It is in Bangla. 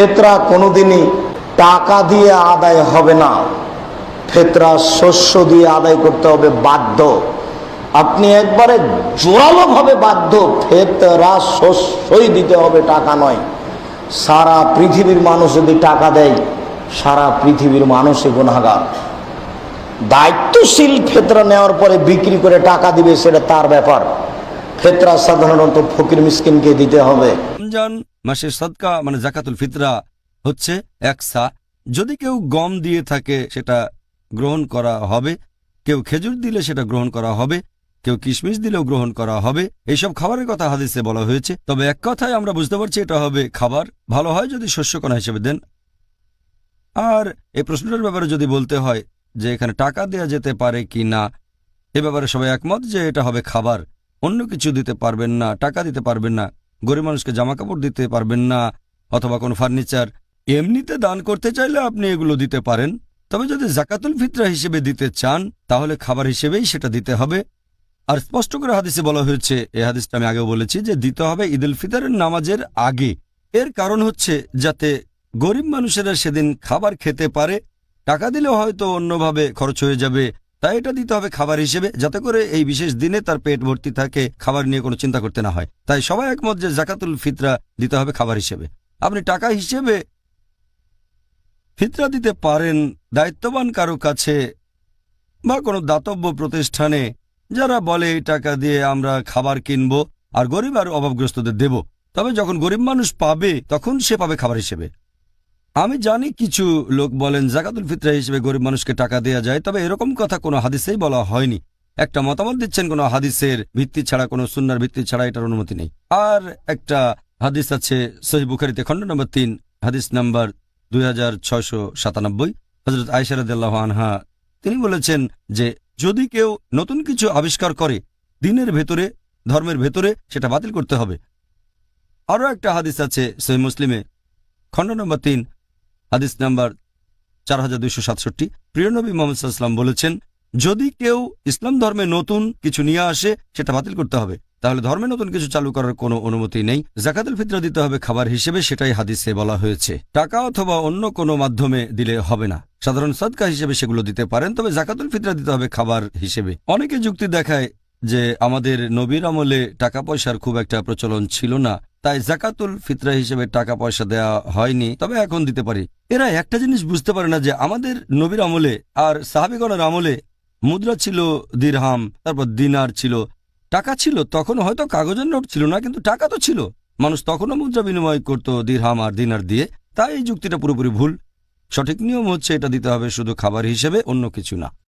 ফেতরা কোনোদিনই টাকা দিয়ে আদায় হবে না। ফেতরা শস্য দিয়ে আদায় করতে হবে বাধ্য। আপনি একবারে জোরালো ভাবে বাধ্য, ফেতরা শস্যই দিতে হবে, টাকা নয়। সারা পৃথিবীর মানুষ যদি টাকা দেয়, সারা পৃথিবীর মানুষই গুণাগার দায়িত্বশীল ফেতরা নেওয়ার পরে বিক্রি করে টাকা দিবে, সেটা তার ব্যাপার। ফেতরা সাধারণত ফকির মিসকিনকে দিতে হবে। মাসের সদকা মানে জাকাতুল ফিতরা হচ্ছে একসা। যদি কেউ গম দিয়ে থাকে, সেটা গ্রহণ করা হবে। কেউ খেজুর দিলে সেটা গ্রহণ করা হবে। কেউ কিশমিশ দিলেও গ্রহণ করা হবে। এইসব খাবারের কথা হাদিসে বলা হয়েছে। তবে এক কথায় আমরা বুঝতে পারছি, এটা হবে খাবার। ভালো হয় যদি শস্যকণা হিসেবে দেন। আর এই প্রশ্নটার ব্যাপারে যদি বলতে হয় যে এখানে টাকা দেয়া যেতে পারে কি না, এ ব্যাপারে সবাই একমত যে এটা হবে খাবার। অন্য কিছু দিতে পারবেন না, টাকা দিতে পারবেন না। গরিব মানুষকে জামা কাপড় দিতে পারবেন না অথবা কোনো ফার্নিচার। এমনিতে দান করতে চাইলে আপনি এগুলো দিতে পারেন। তবে যদি জাকাতুল ফিতরা হিসেবে দিতে চান, তাহলে খাবার হিসেবেই সেটা দিতে হবে। আর স্পষ্ট করে হাদিসে বলা হয়েছে এ হাদিসটা আমি আগেও বলেছি যে দিতে হবে ঈদুল ফিতরের নামাজের আগে। এর কারণ হচ্ছে যাতে গরিব মানুষেরা সেদিন খাবার খেতে পারে, টাকা দিলে হয়তো অন্যভাবে খরচ হয়ে যাবে তাই এটা দিতে হবে খাবার হিসেবে, যাতে করে এই বিশেষ দিনে তার পেট ভর্তি থাকে, খাবার নিয়ে কোনো চিন্তা করতে না হয়। তাই সবাই একমত যে জাকাতুল ফিতরা দিতে হবে খাবার হিসেবে। আপনি টাকা হিসেবে ফিতরা দিতে পারেন দায়িত্ববান কারও কাছে বা কোনো দাতব্য প্রতিষ্ঠানে, যারা বলে এই টাকা দিয়ে আমরা খাবার কিনব আর গরিব আর অভাবগ্রস্তদের দেব। তবে যখন গরিব মানুষ পাবে, তখন সে পাবে খাবার হিসেবে। আমি জানি কিছু লোক বলেন, জাকাতুল ফিতরা হিসেবে গরিব মানুষকে টাকা দেওয়া যায়, তবে এরকম কথা কোনো হাদিসেই বলা হয়নি। একটা মতামত দিচ্ছেন, কোনো হাদিসের ভিত্তি ছাড়া, কোনো সুন্নার ভিত্তি ছাড়া এটার অনুমতি নেই। আর একটা হাদিস আছে সহি বুখারিতে, খণ্ড নম্বর তিন, হাদিস নাম্বার দুই হাজার ছয়শো সাতানব্বই। হজরত আয়সারদাল্লাহ আনহা, তিনি বলেছেন যে, যদি কেউ নতুন কিছু আবিষ্কার করে, দিনের ভেতরে, ধর্মের ভেতরে, সেটা বাতিল করতে হবে। আরও একটা হাদিস আছে সহি মুসলিমে, খণ্ড নম্বর তিন হাদিস নাম্বার চার হাজার দুইশো সাতষট্টি। প্রিয়নবী মোহাম্মদ সাল্লাম বলেছেন, যদি কেউ ইসলাম ধর্মে নতুন কিছু নিয়ে আসে, সেটা বাতিল করতে হবে। তাহলে ধর্মে নতুন কিছু চালু করার কোনো অনুমতি নেই। জাকাতুল ফিতরা দিতে হবে খাবার হিসেবে, সেটাই হাদিসে বলা হয়েছে। টাকা অথবা অন্য কোনো মাধ্যমে দিলে হবে না। সাধারণ সদকা হিসেবে সেগুলো দিতে পারেন, তবে জাকাতুল ফিতরা দিতে হবে খাবার হিসেবে। অনেকে যুক্তি দেখায় যে আমাদের নবীর আমলে টাকা পয়সার খুব একটা প্রচলন ছিল না। তাই জাকাতুল ফিতরা হিসেবে টাকা পয়সা দেয়া হয়নি, তবে এখন দিতে পারি। এরা একটা জিনিস বুঝতে পারে না যে আমাদের নবীর আমলে আর সাহাবিগণের আমলে মুদ্রা ছিল দিরহাম, তারপর দিনার ছিল। টাকা ছিল, তখন হয়তো কাগজের নোট ছিল না, কিন্তু টাকা তো ছিল। মানুষ তখনও মুদ্রা বিনিময় করত দিরহাম আর দিনার দিয়ে। তাই এই যুক্তিটা পুরোপুরি ভুল। সঠিক নিয়ম হচ্ছে এটা দিতে হবে শুধু খাবার হিসেবে, অন্য কিছু না।